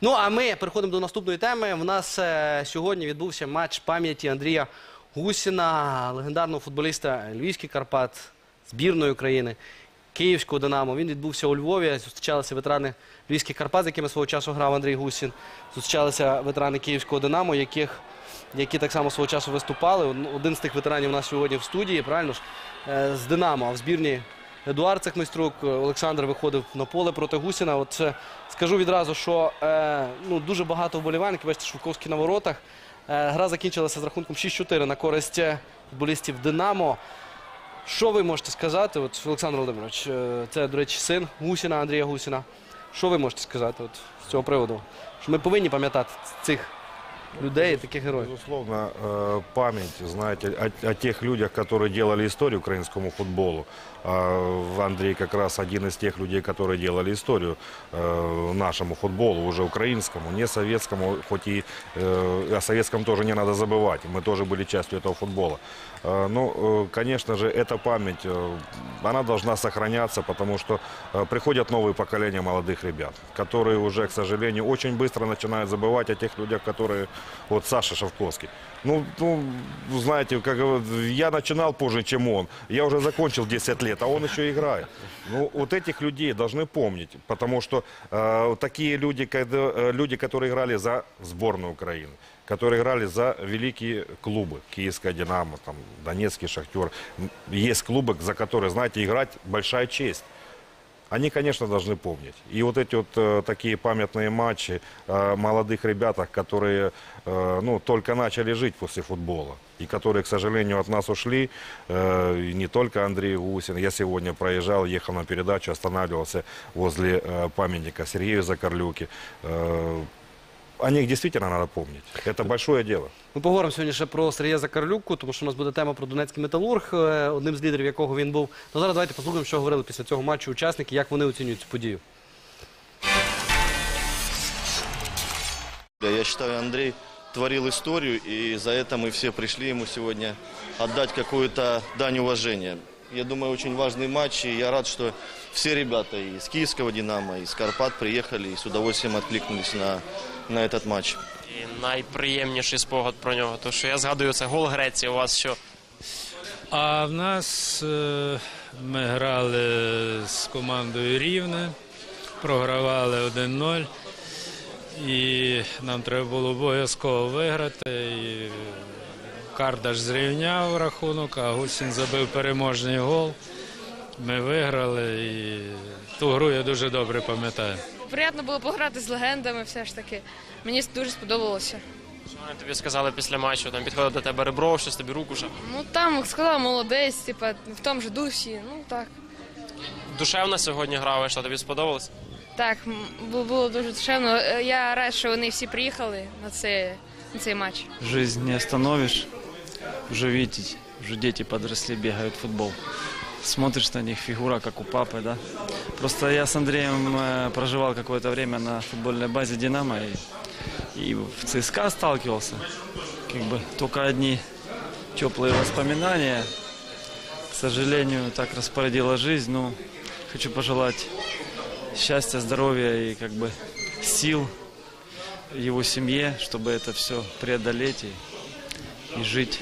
Ну а ми переходимо до наступної теми. В нас е, сьогодні відбувся матч пам'яті Андрія Гусіна, легендарного футболіста Львівський Карпат, збірної України, Київського Динамо. Він відбувся у Львові. Зустрічалися ветерани Львівських Карпат, з якими свого часу грав Андрій Гусін. Зустрічалися ветерани Київського Динамо, яких які так само свого часу виступали. Один з тих ветеранів у нас сьогодні в студії, правильно ж, е, з Динамо, а в збірні Едуард Цехмайструк, е, Олександр виходив на поле проти Гусіна. От скажу відразу, що е, ну, дуже багато вболівальників, бачите, Шовковський на воротах. Е, гра закінчилася з рахунком 6-4 на користь футболістів Динамо. Що ви можете сказати, от, Олександр Володимирович, е, це, до речі, син Гусіна, Андрія Гусіна. Що ви можете сказати от, з цього приводу? Що ми повинні пам'ятати цих людей, таких героїв. Безусловно, э, память, знаете, о, о тех людях, которые делали историю украинскому футболу. А Андрей как раз один из тех людей, которые делали историю э, нашему футболу, уже украинскому, не советскому, хоть и э, о советском тоже не надо забывать. Мы тоже были частью этого футбола. Э, Ну, э, конечно же, эта память, э, она должна сохраняться, потому что э, приходят новые поколения молодых ребят, которые уже, к сожалению, очень быстро начинают забывать о тех людях, которые... Вот Саша Шавковский. Ну, ну, знаете, как говорят, я начинал позже, чем он. Я уже закончил 10 лет, а он еще играет. Ну, вот этих людей должны помнить, потому что э, такие люди, когда, э, люди, которые играли за сборную Украины, которые играли за великие клубы, Киевская «Динамо», там, Донецкий «Шахтер». М, Есть клубы, за которые, знаете, играть большая честь. Они, конечно, должны помнить. И вот эти вот э, такие памятные матчи э, молодых ребятах, которые э, ну, только начали жить после футбола. И которые, к сожалению, от нас ушли. Э, и не только Андрей Гусин. Я сегодня проезжал, ехал на передачу, останавливался возле э, памятника Сергею Закарлюке. Э, о них действительно надо помнить. Это большое дело. Ми поговоримо сьогодні ще про Сергія Закарлюку, тому що у нас буде тема про Донецький металург, е, одним з лідерів якого він був. Ну зараз давайте послухаємо, що говорили після цього матчу учасники, як вони оцінюють цю подію. Я считаю, Андрей творил историю, и за это мы все пришли ему сегодня отдать какую-то дань уважения. Я думаю, очень важный матч, и я рад, что все ребята из Киевского «Динамо», из Карпат приехали и с удовольствием откликнулись на, на этот матч. І найприємніший спогад про нього, тому що я згадую це гол Греції. У вас що? А в нас е, ми грали з командою Рівне, програвали 1-0. І нам треба було обов'язково виграти. І Кардаш зрівняв рахунок, а Гусін забив переможний гол. Ми виграли і ту гру я дуже добре пам'ятаю. Приємно було пограти з легендами, все ж таки. Мені дуже сподобалося. Що вони тобі сказали після матчу? Там підходив до тебе ребро, щось тобі руку жав. Ну там сказала молодець, типа в тому ж дусі. Ну так. Душевно сьогодні гра вийшла, тобі сподобалось? Так, було дуже душевно. Е, Я рад, що вони всі приїхали на цей, на цей матч. Жизнь не остановишь. Уже видите, уже дети подросли, бегают в футбол. Смотришь на них, фигура как у папы, да? Просто я с Андреем э, проживал какое-то время на футбольной базе «Динамо» и, и в ЦСКА сталкивался. Как бы только одни теплые воспоминания. К сожалению, так распорядила жизнь. Ну, хочу пожелать счастья, здоровья и как бы сил его семье, чтобы это все преодолеть и, и жить.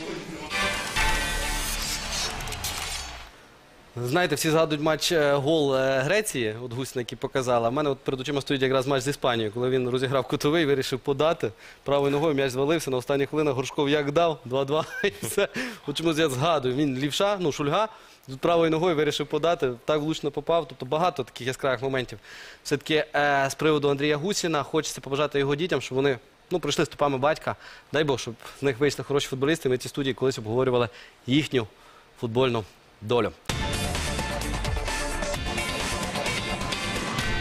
Знаєте, всі згадують матч е, гол е, Греції, от Гусіна, який показала. В мене от перед очима стоїть якраз матч з Іспанією, коли він розіграв кутовий, вирішив подати. Правою ногою м'яч звалився, на останніх хвилинах Горшков як дав, 2-2 і все. От чомусь я згадую. Він лівша, ну шульга, тут правою ногою вирішив подати, так влучно попав. Тобто багато таких яскравих моментів. Все-таки е, з приводу Андрія Гусіна хочеться побажати його дітям, щоб вони ну, прийшли стопами батька. Дай Бог, щоб з них вийшли хороші футболісти. Ми ці студії колись обговорювали їхню футбольну долю.